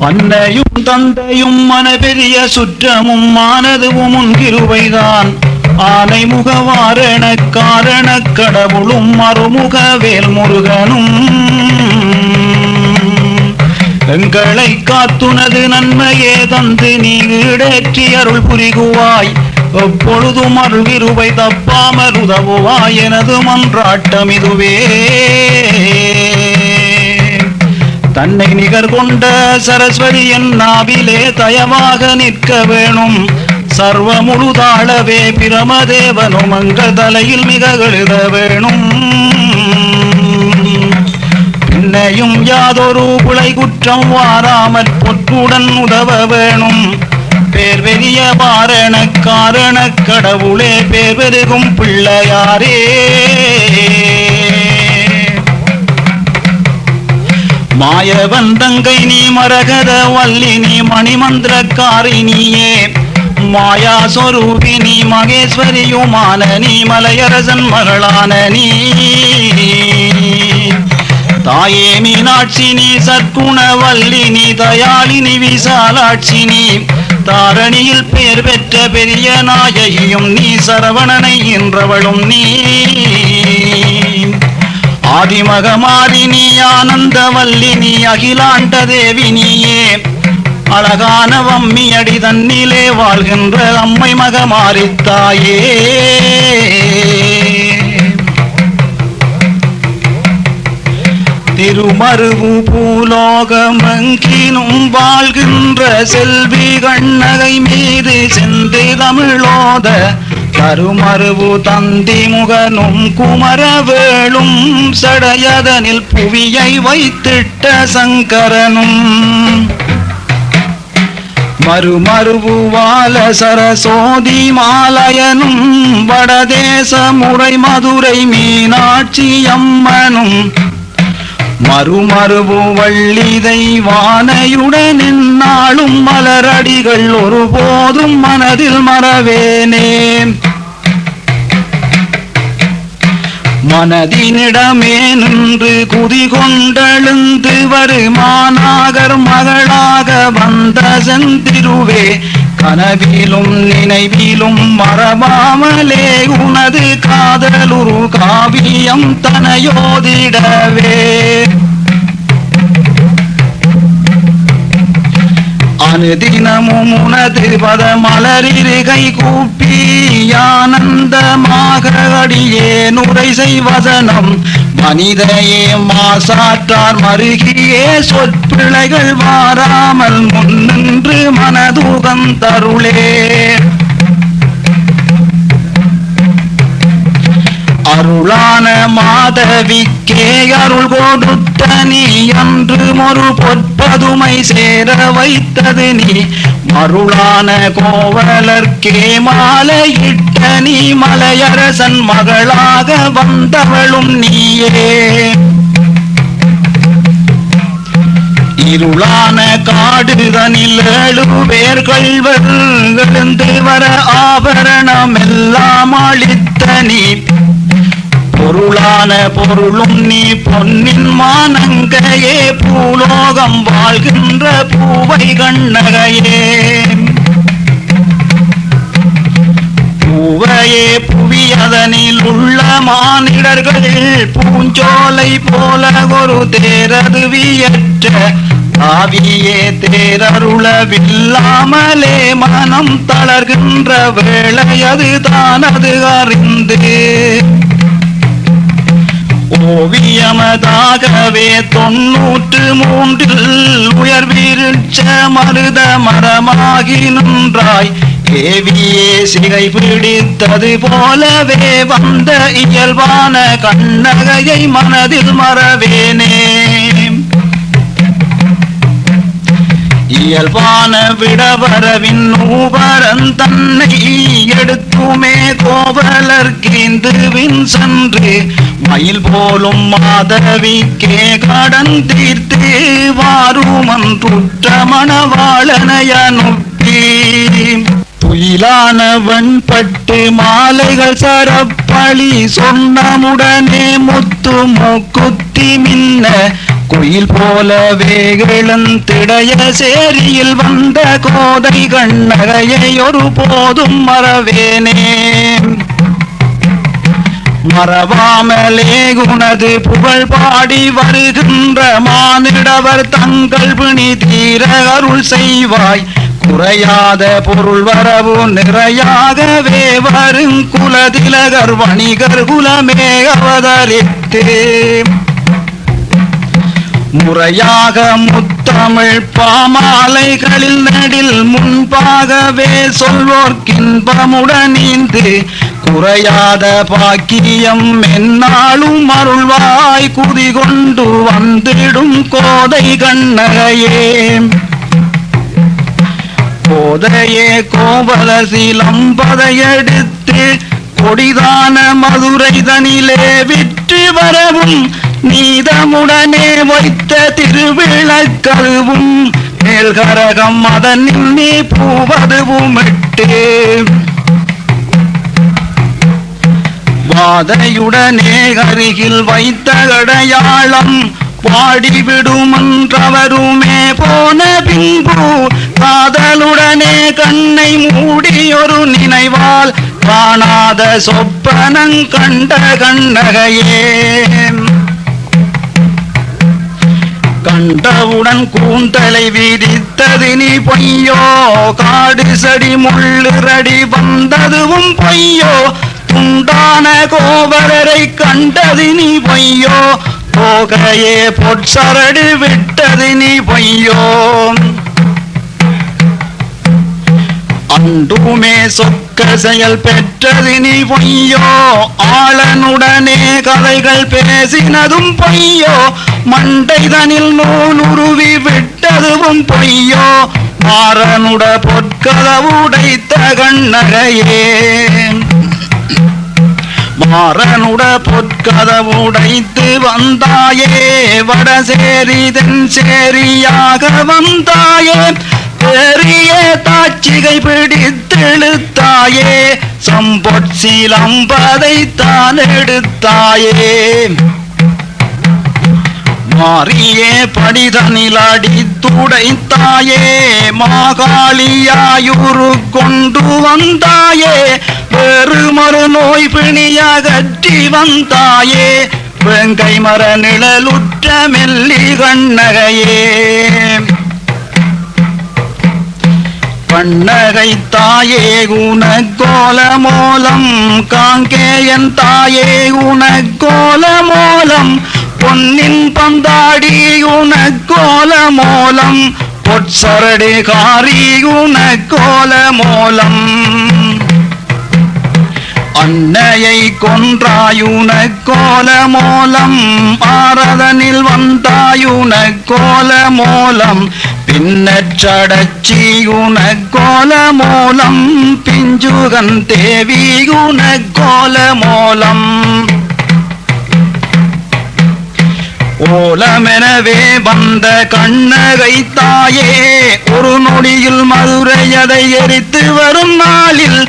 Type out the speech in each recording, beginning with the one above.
அன்னையும் தந்தையும் மனபெரிய சுற்றமும் மானதுவும் உன்கிருவைதான் ஆனை முகவாரண காரண கடவுளும் மறுமுக வேல் முருகனும் எங்களை காத்துனது நன்மையே தந்து நீ ஈடேற்றி அருள் புரிகுவாய். எப்பொழுதும் அருள்விருவை தப்பாமல் உதவுவாய் எனது மன்றாட்டம் இதுவே. தன்னை நிகர் கொண்ட சரஸ்வதி என் நாவிலே தயமாக நிற்க வேணும். சர்வ முழுதாளவே பிரமதேவனும் அங்கள் தலையில் மிக எழுத வேணும். பின்னையும் யாதொரு புலை குற்றம் வாராமற் பொற்புடன் உதவ வேணும். பேர் பெரிய பாரண காரண கடவுளே பேர் பெருகும் பிள்ளையாரே. மாயவன் தங்கை நீ மரகத வல்லி நீ மணிமந்திரக்காரி நீயே. மாயா சொரூபினி மகேஸ்வரியுமான நீ மலையரசன் மகளான நீ. தாயே மீனாட்சி நீ சற்குண வல்லி நீ தயாளினி விசாலாட்சி நீ. தாரணியில் பேர் பெற்ற பெரிய நாயகியும் நீ சரவணனை என்றவளும் நீ. ஆதிமகமாரினி ஆனந்தவல்லினி அகிலாண்ட தேவி நீயே அழகான வம்மி அடி தன்னிலே வாழ்கின்ற அம்மை மகமாரித்தாயே. திருமருவு பூலோகமங்கினும் வாழ்கின்ற செல்வி கண்ணகை மீது சென்று தமிழோத கருமருவு தந்தி முகனும் குமரவேளும் சடையதனில் புவியை வைத்திட்ட சங்கரனும். மறுமருவு வால சரசோதி மாலயனும் வடதேச முறை மதுரை மீனாட்சி அம்மனும் மறுமருவு வள்ளிதை வானையுடன் என்னாலும் மலரடிகள் ஒருபோதும் மனதில் மறவேனே. மனதினிடமே நின்று குதி கொண்டெழுந்து வருமானாகர் மகளாக வந்த செந்திருவே. கனவிலும் நினைவிலும் மறவாமலே உனது காதலுரு காவியம் தனையோதிடவே. அனுதினமும் உனது பத மலரிருகை கூப்பி ஆனந்தமாக அடியே நுரை செய்வதனம் மனிதனையே மாசாற்றார் மருகியே சொற்பிழைகள் வாராமல் முன்னின்று மனதுகம் அருளான மாதவிக்கே அருள் கொடுத்த நீ அன்று மறு பொற்பதுமை சேர வைத்தது நீ. மருளான கோவலர்க்கே மாலையிட்ட நீ மலையரசன் மகளாக வந்தவளும் நீயே. இருளான காடுதனில் ஏழு பேர் கல்வர் எழுந்து வர ஆபரணமே. எல்லாம் அளித்த நீ பொருளான பொருளும் நீ பொன்னின் மானங்கையே பூலோகம் வாழ்கின்ற பூவை கண்ணகையே. பூவையே புவியதனில் உள்ள மானிடர்கள் பூஞ்சோலை போல ஒரு தேரது வியற்ற ஆவியே தேரருளவில்லாமலே மனம் தளர்கின்ற வேளை அது தானது அறிந்து. ஓவியமதாகவே தொன்னூற்று மூன்றில் உயர்விருட்ச மருத மரமாகி நின்றாய். தேவியே சிகை பிடித்தது போலவே வந்த இயல்பான கண்ணகையை மனதில் மறவேனே. இயல்பான விடவரவின் ஊவரன் தன்னை எடுத்துமே கோவலர் கீந்துவின் சென்று மயில் போலும் மாதவிக்கே கடன் தீர்த்து வாருமன்றுற்ற மணவாளனைய நுப்பி துயிலானவன் பட்டு மாலைகள் சரப்பழி சொன்னமுடனே முத்து மூக்குத்தி மின்ன குயில் போலவே எழுந்திடைய சேரியில் வந்த கோதை கண்ணகையை ஒரு போதும் மறவேனே. மறவாமலே உனது புகழ் பாடி வருகின்ற மானிடவர் தங்கள் பிணி தீர அருள் செய்வாய். குறையாத பொருள் வரவு நிறையாகவே வரும் குலதிலகர் வணிகர் குலமே அவதரித்தே. முறையாக முத்தமிழ் பாமாலைகளில் நடில் முன்பாகவே சொல்வோர்க்கின்பமுடனீந்து குறையாத பாக்கியம் என்னாலும் அருள்வாய் குதி கொண்டு வந்திடும் கோதை கண்ணகையே. கோதையே கோபலசிலம்பதையெடுத்து கொடிதான மதுரை தனிலே விற்று வரவும் நீதமுடனே வைத்த திருவிழக்கருவும் மேல்கரகம் அதனில் நீ பூவதுவும் எட்டே. வாதையுடனே அருகில் வைத்த கடையாளம் பாடிவிடுமன்றவருமே போன பின்பு காதலுடனே கண்ணை மூடி ஒரு நினைவால் காணாத சொப்பனங் கண்ட கண்ணகையே. கண்டவுடன் கூந்தலை விரித்தது நீ பொய்யோ? காடு சடி முள்ளுரடி வந்ததுவும் பொய்யோ? துண்டான கோவலரை கண்டது நீ பொய்யோ? போகையே பொற்சரடு விட்டது நீ பொய்யோ? அண்டுமே சொக்க செயல் பெற்றது நீ பொய்யோ? ஆளனுடனே கதைகள் பேசினதும் பொய்யோ? மண்டைதனில் நூல் உருவி விட்டதுவும் பொய்யோ? மாறனுட பொற்கதவுடைத்த கண்ணகையே மாறனுட பொற்கதவுடைத்து வந்தாயே. வடசேரி தென் சேரியாக வந்தாயே. பெரிய தாட்சிகை பிடித்தெழுத்தாயே. சம்பொற்சிலம்பதை தான் எடுத்தாயே மாறியே படிதனிலடி துடைத்தாயே மாகாளியாயுரு கொண்டு வந்தாயே பெருமறு நோய் பிணியகற்றி வந்தாயே வெங்கை மர நிழலுற்ற மெல்லி கண்ணகையே. கண்ணகை தாயே உனக்கோல மூலம் காங்கேயன் தாயே உனக்கோல மோலம் பொன்னின் பந்தாடி உனக்கோல மூலம் பொற்சரடி காரி உனக்கோல மூலம் அன்னையை கொன்றாயுனக்கோல மூலம் ஆரதனில் வந்தாயுன கோல மூலம் பின்னச்சடச்சியுன மூலம் பிஞ்சுகன் தேவியுன கோல மூலம் ஓலமெனவே வந்த கண்ணகை தாயே ஒரு நொடியில் மதுரையதை எரித்து வரும் நாளில்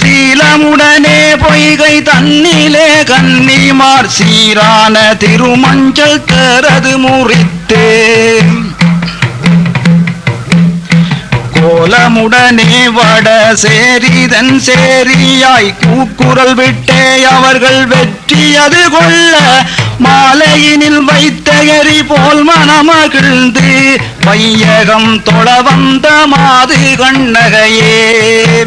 சீலமுடனே பொய்கை தன்னிலே கன்னிமார் சீரான திருமஞ்சள் கரது முறித்தே. கோலமுடனே வட சேரிதன் சேரியாய் கூக்குரல் விட்டே அவர்கள் வெற்றியது கொள்ள மாலையினில் வைத்தகரி போல் மனமகிழ்ந்து வையகம் தொழ வந்த மாது கண்ணகையே.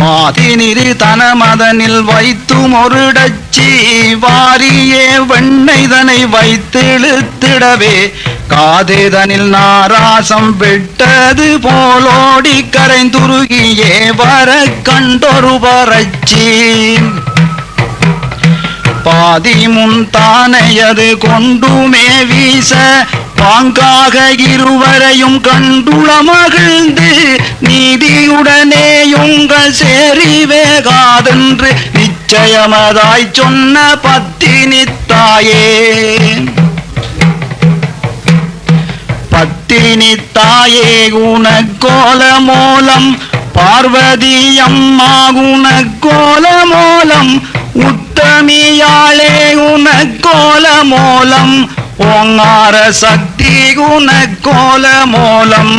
மாதினிரு தனமதனில் வைத்தும் ஒரு டச்சி வாரியே வெண்ணைதனை வைத்திழுத்திடவே. காதேதனில் நாராசம் விட்டது போலோடி கரைந்துருகியே வர கண்டொரு பறச்சி பாதி முந்தானையது கொண்டுமே வீச பாங்காக இருவரையும் கண்டுள மகிழ்ந்து நீதியுடனே உங்கள் சேரி வேகாதென்று நிச்சயமதாய் சொன்ன பத்தினி தாயே பத்தினி தாயே குணக்கோல மூலம் பார்வதி அம்மா குணக்கோல மூலம் உத்தமியாளே உனக்கோல மூலம் ஓங்கார சக்தி உனக்கோல மூலம்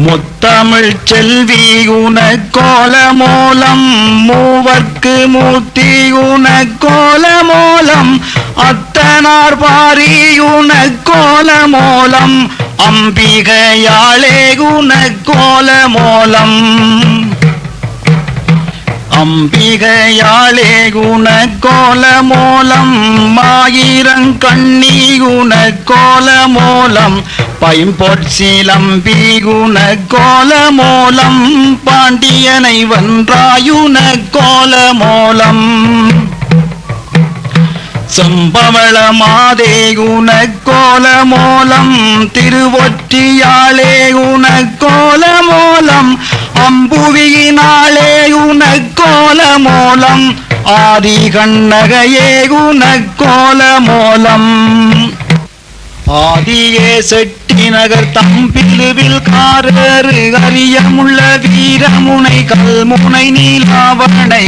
முத்தமிழ் செல்வி உனக்கோல மூலம் மூவர்க்கு மூர்த்தி உனக்கோல மூலம் அத்தனார் பாரி உனக்கோல மூலம் அம்பிகையாளே உனக்கோல மூலம் அம்பிகையாளே குணக்கோல மூலம் மாயிரங்கண்ணி குணக்கோல மூலம் பைம்பொற்சிலம்பி குணக்கோல மூலம் பாண்டியனை வென்றாயுன கோல மூலம் செம்பவள மாதே குணக்கோல மூலம் திருவொற்றியாளே குணக்கோல மூலம் அம்புவியினாலே உனக்கோல மூலம் ஆதி கண்ணகையே உனக்கோல மூலம் ஆதியே செட்டி நகர் தம்பிலுவில் காரரு அரியமுள்ள வீரமுனை கல்முனை நீலாவணை.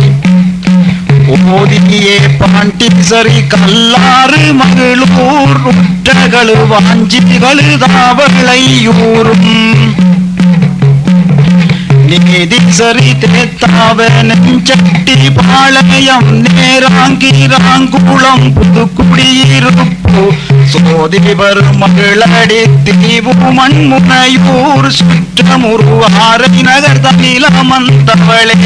ஓதியே பாண்டிசரி கல்லாறு மகளூர் உற்றகளு வாஞ்சிகளு தாவளையூரும். நீதி சரிதே தாவனம் சட்டி பாளையம் நேராங்கிராங்குளம் புதுக்குடியிருப்பு சோதி மகளடி தீவு மண்முனையூர் சுற்றமுருவாரை நகர் தனிலமந்தவளே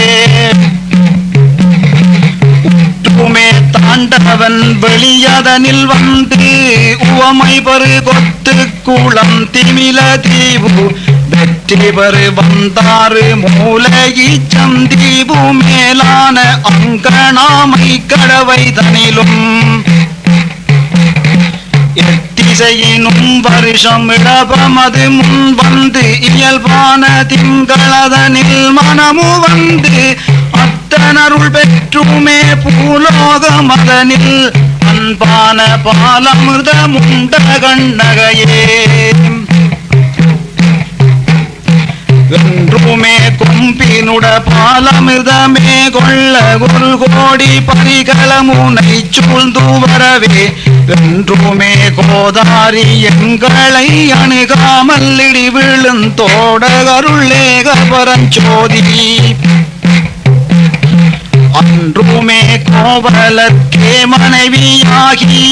உற்றுமே தாண்டவன் வெளியதனில் வந்து உவமை பரு கொத்து குளம் திமில தீவு வெற்றிவர் வந்தாறு மூலகி சந்தீவு மேலான அங்கனாமை கடவை தனிலும். எத்திசையினும் வருஷம் இடபமது முன் வந்து இயல்பான திங்களதனில் மனமு வந்து அத்தனருள் பெற்றுமே பூலோக மதனில் அன்பான பாலமிர்த முண்ட கண்ணகையே. வென்றுமே கும்பினுட பாலமிர்தமே கொள்ள ஒரு கோடி பரிகலமுனை சூழ்ந்து வரவே. வென்றுமே கோதாரி எங்களை அணுகாமல் இடி விழுந்தோட அருளேக பரஞ்சோதி அன்றுமே கோவலத்தே மனைவியாகி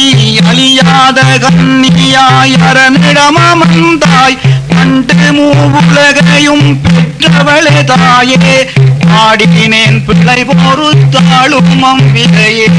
அழியாத கன்னியாய் அரனிடமந்தாய் ஆண்டு மூவுலகையும் பெற்றவளே தாயே. ஆடினேன் பிள்ளை பொறுத்தாளும் அம்பிகையே.